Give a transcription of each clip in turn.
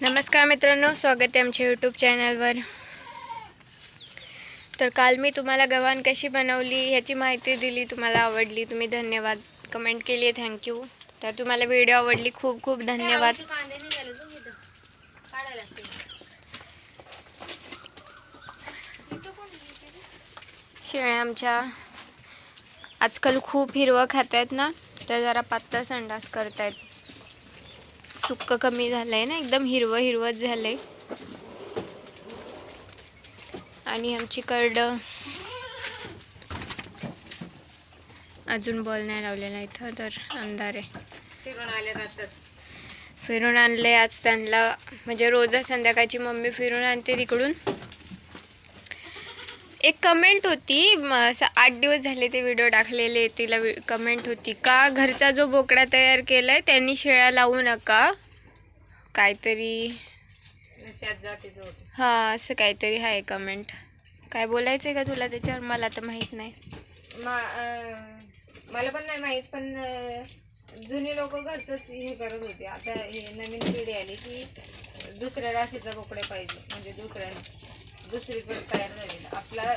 नमस्कार मित्रांनो स्वागत आहे आमच्या यूट्यूब चॅनलवर तर काल मी तुम्हाला गव्हाण कशी बनवली ह्याची माहिती दिली तुम्हाला आवडली तुम्ही धन्यवाद. कमेंट केली आहे थँक्यू तर तुम्हाला व्हिडिओ आवडली खूप खूप धन्यवाद. शेळ्या आमच्या आजकाल खूप हिरवं खात आहेत ना तर जरा पातळ संडास करतायत. सुक्क कमी झालंय ना एकदम हिरवं हिरवत झालंय. आणि आमची करड अजून बॉल नाही लावलेला इथं तर अंधार आहे. फिरून आले फिरून आणले आज त्यांना म्हणजे रोजच संध्याकाळची मम्मी फिरून आणते तिकडून. एक कमेंट होती आठ दिवस झाले ते व्हिडिओ टाकलेले तिला कमेंट होती का घरचा जो बोकडा तयार केलाय त्यांनी शेळ्या लावू नका. काहीतरी. हा असं काहीतरी आहे कमेंट काय बोलायचं आहे का तुला त्याच्यावर? मला तर माहीत नाही. मला पण नाही माहीत पण जुनी लोक घरचंच हे करत होते. आता हे नवीन पिढी आली की दुसऱ्या राशीचा बोकडे पाहिजे. म्हणजे दुसऱ्या दुसरीकडे तयार झालेला. आपला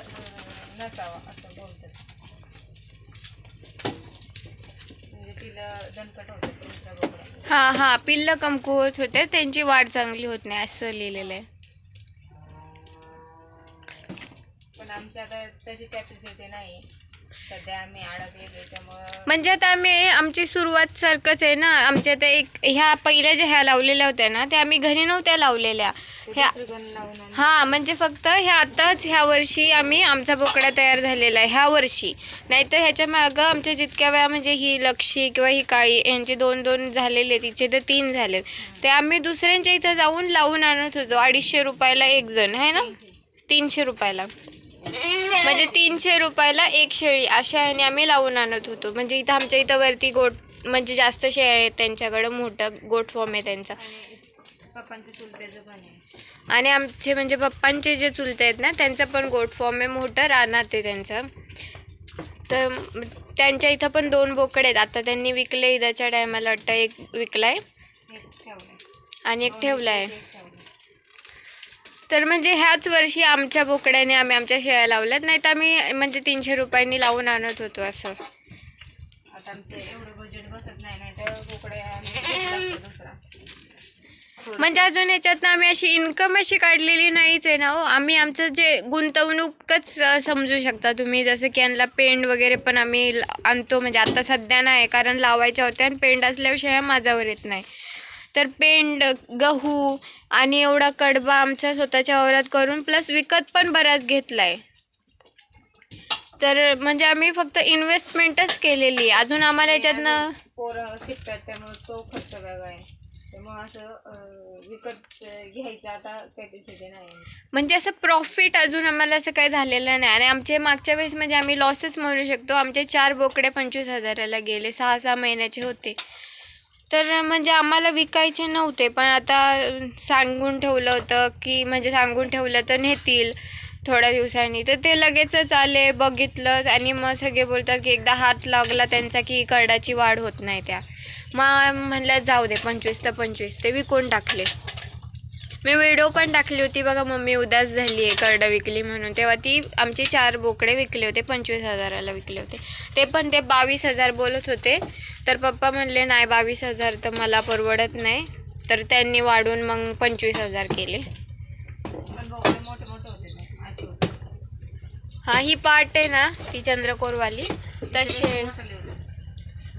नसावा असं बोलतात. म्हणजे दणकट होतं हा हा पिल्ल कमकुवत होते त्यांची वाढ चांगली होत नाही असं लिहिलेलं आहे. पण आमच्या आता तशी कॅपॅसिटी नाही. सध्या आम्ही अडकले त्याच्यामुळं म्हणजे आता आम्ही आमची सुरुवात सारखंच आहे ना. आमच्या त्या एक ह्या पहिल्या ज्या ह्या लावलेल्या होत्या ना त्या आम्ही घरी नव्हत्या लावलेल्या. ह्या लावून हा म्हणजे फक्त ह्या आताच ह्या वर्षी आम्ही आमचा बोकडा तयार झालेला आहे ह्या वर्षी. नाहीतर ह्याच्या मागं आमच्या जितक्या वेळा म्हणजे ही लक्षी किंवा ही काळी यांचे दोन दोन झालेले तिचे तर तीन झालेत ते आम्ही दुसऱ्यांच्या इथं जाऊन लावून आणत होतो अडीचशे रुपयाला एक जण आहे ना? तीनशे रुपयाला. म्हणजे तीनशे रुपयाला एक शेळी अशा ह्याने आम्ही लावून आणत होतो. म्हणजे इथं आमच्या इथं वरती गोट म्हणजे जास्त शेळ्या आहेत त्यांच्याकडं मोठं गोट फॉर्म आहे त्यांचा. आणि पप्पांचं चुलत्याचं पण आहे. आणि आमचे म्हणजे पप्पांचे जे चुलते आहेत ना त्यांचं पण गोट फॉर्म आहे मोठं रानात आहे त्यांचं. तर त्यांच्या इथं पण दोन बोकडे आहेत. आता त्यांनी विकले ईदाच्या टायमाला वाटतं एक विकलाय. आणि एक ठेवलाय. एक ठेवलंय. तर म्हणजे ह्याच वर्षी आमच्या बोकड्याने आम्ही आमच्या शेळ्या लावल्यात नाही तर आम्ही म्हणजे तीनशे रुपयांनी लावून आणत होतो असं. आता आमचे एवढं बजेट बसत नाही नाही तर बोकड्या आणि घेतला असता दुसरा. म्हणजे अजून याच्यातनं आम्ही अशी इन्कम अशी काढलेली नाहीच आहे ना हो. आम्ही आमचं जे गुंतवणूकच समजू शकता तुम्ही. जसं की यांना पेंड वगैरे पण आम्ही आणतो. म्हणजे आता सध्या नाही कारण लावायच्या होत्या आणि पेंड असल्याशिवाय माझ्यावर येत नाही. तर पेंड गहू आणि एवढा कडबा आमच्या स्वतःच्या वावरात करून प्लस विकत पण बराच घेतलाय. तर म्हणजे आम्ही फक्त इन्व्हेस्टमेंटच केलेली आहे. अजून आम्हाला याच्यातनं पोरं शिकतात त्यामुळे तो खर्च वेगळा आहे. असं विकत घ्यायचं आता कॅपॅसिटी नाही म्हणजे असं प्रॉफिट अजून आम्हाला असं काही झालेलं नाही. आणि आमचे मागच्या वेळेस म्हणजे आम्ही लॉसेस म्हणू शकतो. आमचे चार बोकडे पंचवीस हजाराला गेले. सहा सहा महिन्याचे होते. तर म्हणजे आम्हाला विकायचे नव्हते पण आता सांगून ठेवलं होतं की म्हणजे सांगून ठेवलं तर नेतील थोड्या दिवसांनी. तर ते लगेचच आले बघितलंच आणि मग सगळे बोलतात की एकदा हात लागला त्यांचा की करडाची वाढ होत नाही त्या. मग म्हणलं जाऊ दे पंचवीस तर पंचवीस ते विकून टाकले. मी व्हिडिओ पण टाकली होती बघा मम्मी उदास झाली आहे करडं विकली म्हणून. तेव्हा ती आमचे चार बोकडे विकले होते पंचवीस हजाराला विकले होते. ते पण ते बावीस हजार बोलत होते. तर पप्पा म्हणले नाही बावीस हजार तर मला परवडत नाही. तर त्यांनी वाढून मग पंचवीस हजार केले. हा ही पार्ट आहे ना ती चंद्रकोरवाली. तसे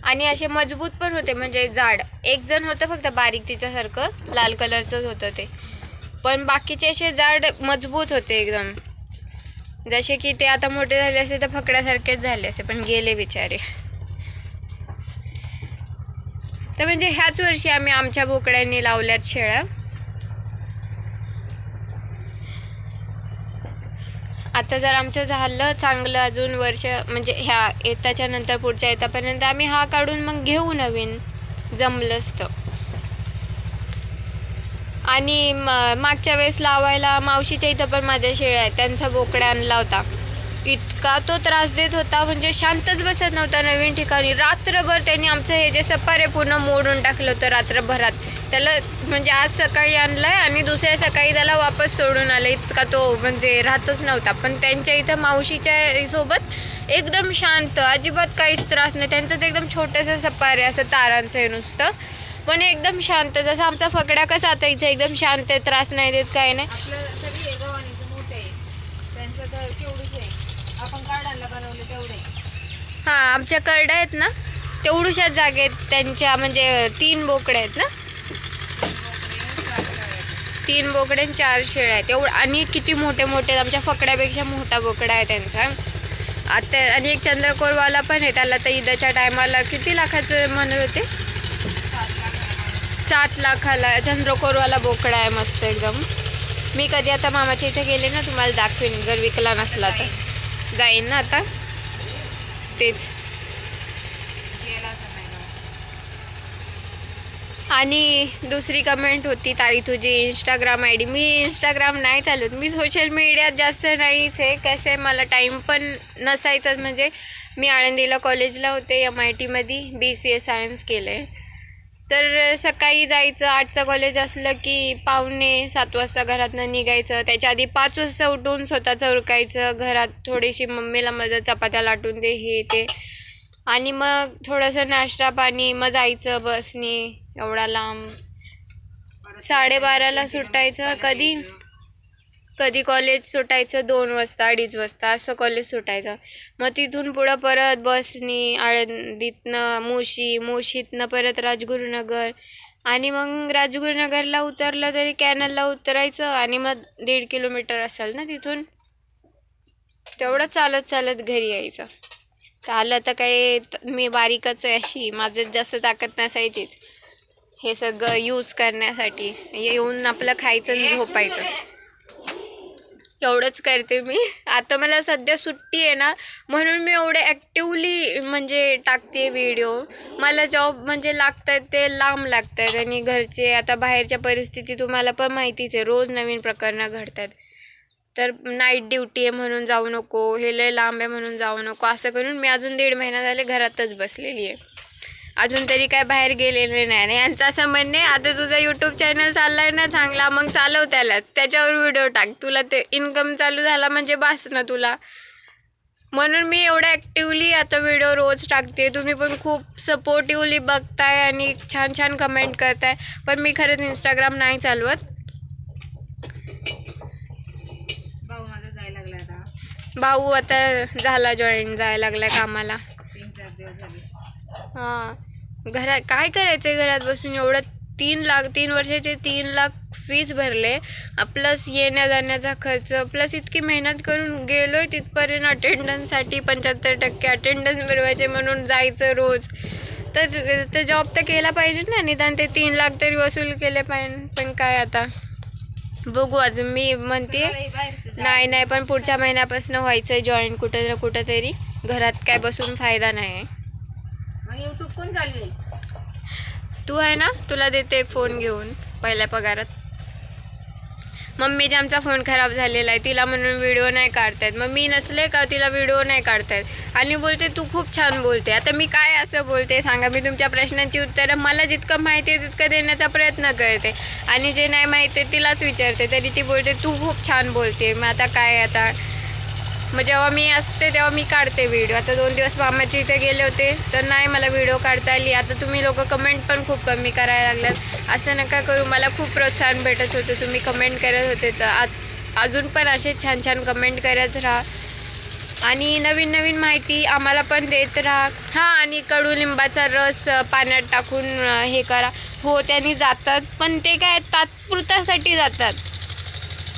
आणि असे मजबूत पण होते म्हणजे जाड. एक जण होतं फक्त बारीक तिच्यासारखं लाल कलरचंच होतं ते. पण बाकीचे असे जाड मजबूत होते एकदम. जसे की ते आता मोठे झाले असे तर फकड्यासारखेच झाले असे पण गेले बिचारे. तर म्हणजे ह्याच वर्षी आम्ही आमच्या बोकड्यांनी लावल्यात शेळ्या. आता जर आमचं झालं चांगलं अजून वर्ष म्हणजे ह्या येताच्या नंतर पुढच्या येतापर्यंत आम्ही हा काढून मग घेऊ नवीन. जमलंच तर आणि म- मागच्या वेळेस लावायला मावशीच्या इथं पण माझ्या शेळ्या आहेत. त्यांचा बोकड्या आणला होता. इतका तो त्रास देत होता म्हणजे शांतच बसत नव्हता नवीन ठिकाणी. रात्रभर त्यांनी आमचं हे जे सपारे पूर्ण मोडून टाकलं होतं रात्रभरात. त्याला म्हणजे आज सकाळी आणलाय आणि दुसऱ्या सकाळी त्याला वापस सोडून आलं इतका तो म्हणजे राहतच नव्हता. पण त्यांच्या इथं मावशीच्या सोबत एकदम शांत अजिबात काहीच त्रास नाही. त्यांचं ते एकदम छोटंसं सपारे असं तारांचं आहे नुसतं. पण एकदम शांत जसं आमचा फकड्या कसा आता इथे एकदम शांत आहे त्रास नाही देत काही नाही. आपलं तरी आहे गव्हाणीचं मोठं आहे. त्यांचं तर केवढीच आहे. आपण काढायला बनवले तेवढे. हां आमच्या करड्या आहेत ना तेवढ्याशाच जागेत त्यांच्या म्हणजे तीन बोकड्या आहेत ना. तीन बोकडे आणि चार शेळ्या आहेत. एवढं आणि किती मोठे मोठे आहेत. आमच्या फकड्यापेक्षा मोठा बोकडा आहे त्यांचा. आता आणि एक चंद्रकोरवाला पण आहे. त्याला तर ईदाच्या टायमाला किती लाखाचं म्हणत होते? सात लाखाला चंद्रकोरवाला बोकडा आहे मस्त एकदम. मी कधी आता मामाच्या इथे गेले ना तुम्हाला दाखवेन. जर विकला नसला तर. जाईन ना आता. तेच. आणि दुसरी कमेंट होती ताई तुझी इंस्टाग्राम आय डी मी इंस्टाग्राम नाही चालवत. मी सोशल मीडियात जास्त नाहीच आहे. कसं आहे मला टाईम पण नसायचं. म्हणजे मी आळंदीला कॉलेजला होते एम आय टीमध्ये बी सी ए सायन्स केलं आहे तर सकाळी जायचं आठचं कॉलेज असलं की पावणे सात वाजता घरातनं निघायचं. त्याच्या आधी पाच वाजता उठून स्वतःचं उरकायचं घरात थोडीशी मम्मीला मदत चपात्या लाटून दे हे ते. आणि मग थोडंसं नाश्ता पाणी मग जायचं बसनी एवढा लांब. साडेबाराला सुटायचं कधी? कधी कॉलेज सुटायचं दोन वाजता अडीच वाजता असं कॉलेज सुटायचं. मग तिथून पुढं परत बसनी आळंदीतनं मुशी मुशीतनं परत राजगुरुनगर. आणि मग राजगुरुनगरला उतरलं तरी कॅनलला उतरायचं आणि मग दीड किलोमीटर असेल ना तिथून? तेवढं चालत चालत घरी यायचं. चाललं तर काही मी बारीकच आहे अशी माझ्यात जास्त ताकद नसायचीच. हे सगळं यूज करण्यासाठी येऊन आपलं खायचं आणि झोपायचं. तेवढंच करते मी. आता मला सध्या सुट्टी आहे ना म्हणून मी एवढे ॲक्टिवली म्हणजे टाकते व्हिडिओ मला जॉब म्हणजे लागतात ते लांब लागत आहेत आणि घरचे आता बाहेरच्या परिस्थिती तुम्हाला पण माहितीच आहे रोज नवीन प्रकरणं घडतात. तर नाईट ड्युटी आहे म्हणून जाऊ नको हे लय लांब आहे म्हणून जाऊ नको असं करून मी अजून दीड महिना झाले घरातच बसलेली आहे. अजून तरी काय बाहेर गेलेले नाही. आणि यांचं असं म्हणणे आता तुझा यूट्यूब चॅनल चाललाय ना चांगला मग चालव त्यालाच. त्याच्यावर व्हिडिओ टाक. तुला ते इन्कम चालू झाला म्हणजे बास ना तुला. म्हणून मी एवढं ॲक्टिवली आता व्हिडिओ रोज टाकते. तुम्ही पण खूप सपोर्टिवली बघताय आणि छान छान कमेंट करताय. पण मी खरंच इंस्टाग्राम नाही चालवत. भाऊ माझा जायला लागला आता. भाऊ आता झाला जॉईन जायला लागलाय कामाला तीन चार दिवस झाले हां. घरात काय करायचं आहे घरात बसून? एवढं तीन लाख तीन वर्षाचे तीन लाख फीज भरले. प्लस येण्या जाण्याचा खर्च प्लस इतकी मेहनत करून गेलो आहे तिथपर्यंत अटेंडन्ससाठी पंच्याहत्तर टक्के. अटेंडन्स मिळवायचे म्हणून जायचं रोज. तर ते जॉब तर केला पाहिजे ना निदान. ते तीन लाख तरी वसूल केले पाहिजे. पण काय आता? बघू अजून. मी म्हणते नाही नाही पण पुढच्या महिन्यापासून व्हायचं आहे जॉईन कुठं ना कुठं तरी. घरात काय बसून फायदा नाही मग युट्यूब कोण चालू तू आहे ना तुला देते एक फोन घेऊन पहिल्या पगारात. मम्मीचा आमचा फोन खराब झालेला आहे तिला म्हणून व्हिडिओ नाही काढतायत. मग मी नसले का तिला व्हिडिओ नाही काढतायत? आणि बोलते तू खूप छान बोलते. आता मी काय असं बोलते सांगा मी तुमच्या प्रश्नांची उत्तरं मला जितकं माहिती आहे तितकं देण्याचा प्रयत्न करते. आणि जे नाही माहिती आहे तिलाच विचारते. तरी ती बोलते तू खूप छान बोलते. मग आता काय आता? मग जेव्हा मी असते तेव्हा मी काढते व्हिडिओ आता दोन दिवस मामाच्या इथे गेले होते तर नाही मला व्हिडिओ काढता आली. आता तुम्ही लोक कमेंट पण खूप कमी करायला लागल्यात. असं नका करू. मला खूप प्रोत्साहन भेटत होतं. तुम्ही कमेंट करत होते तर आज अजून पण असे छान छान कमेंट करत राहा. आणि नवीन नवीन माहिती आम्हाला पण देत राहा. हां आणि कडुलिंबाचा रस पाण्यात टाकून हे करा. हो त्यांनी जातात. पण ते काय तात्पुरत्यासाठी जातात.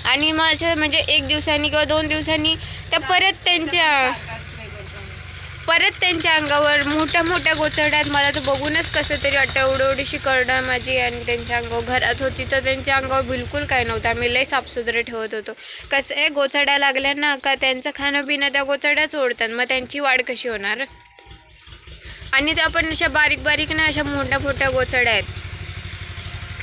आणि मग असं म्हणजे एक दिवसांनी किंवा दोन दिवसांनी त्या परत त्यांच्या परत त्यांच्या अंगावर मोठ्या मोठ्या गोचड्यात मला तर बघूनच कसं तरी वाटतं एवढं एवढीशी करडा माझी आणि त्यांच्या अंगावर घरात होती तर त्यांच्या अंगावर बिलकुल काय नव्हतं. आम्ही लय साफसुथरं ठेवत होतो. कसं आहे गोचड्या लागल्या ना का त्यांचं खाणं पिणं त्या गोचड्याच ओढतात. मग त्यांची वाढ कशी होणार? आणि त्या पण अशा बारीक बारीक ना अशा मोठ्या मोठ्या गोचड्या आहेत.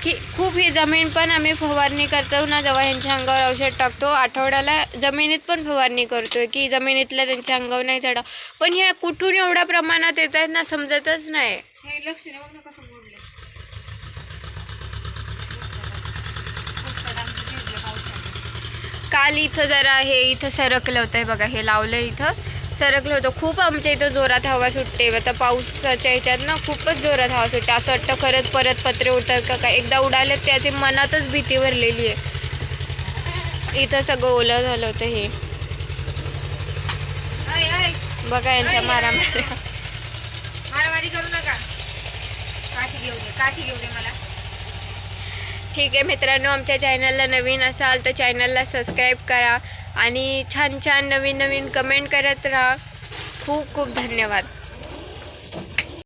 की खूप ही जमीन पण आम्ही फवारणी करतो. ना जेव्हा ह्यांच्या अंगावर औषध टाकतो आठवड्याला जमिनीत पण फवारणी करतो की जमिनीतल्या त्यांच्या अंगावर नाही चढाव पण हे कुठून एवढ्या प्रमाणात येत आहेत ना समजतच नाही. काल इथं जरा हे इथं सरकलं होतं बघा हे लावलं इथं. सरकलं होतं. खूप आमच्या इथं जोरात हवा सुटते. आता पावसाच्या ह्याच्यात ना खूपच जोरात हवा सुटते. असं वाटतं खरंच परत पत्रे उडतात का काय? एकदा उडाले त्याची मनातच भीती भरलेली आहे. इथं सगळं ओलं झालं होतं हे. बघा यांच्या मारामाऱ्या मारामारी करू नका. काठी घेऊ दे काठी घेऊ दे मला. ठीक आहे मित्रांनो आमच्या चॅनलला नवीन असाल तर चॅनलला सबस्क्राईब करा. आणि छान छान नवीन नवीन कमेंट करत राहा. खूप खूप धन्यवाद.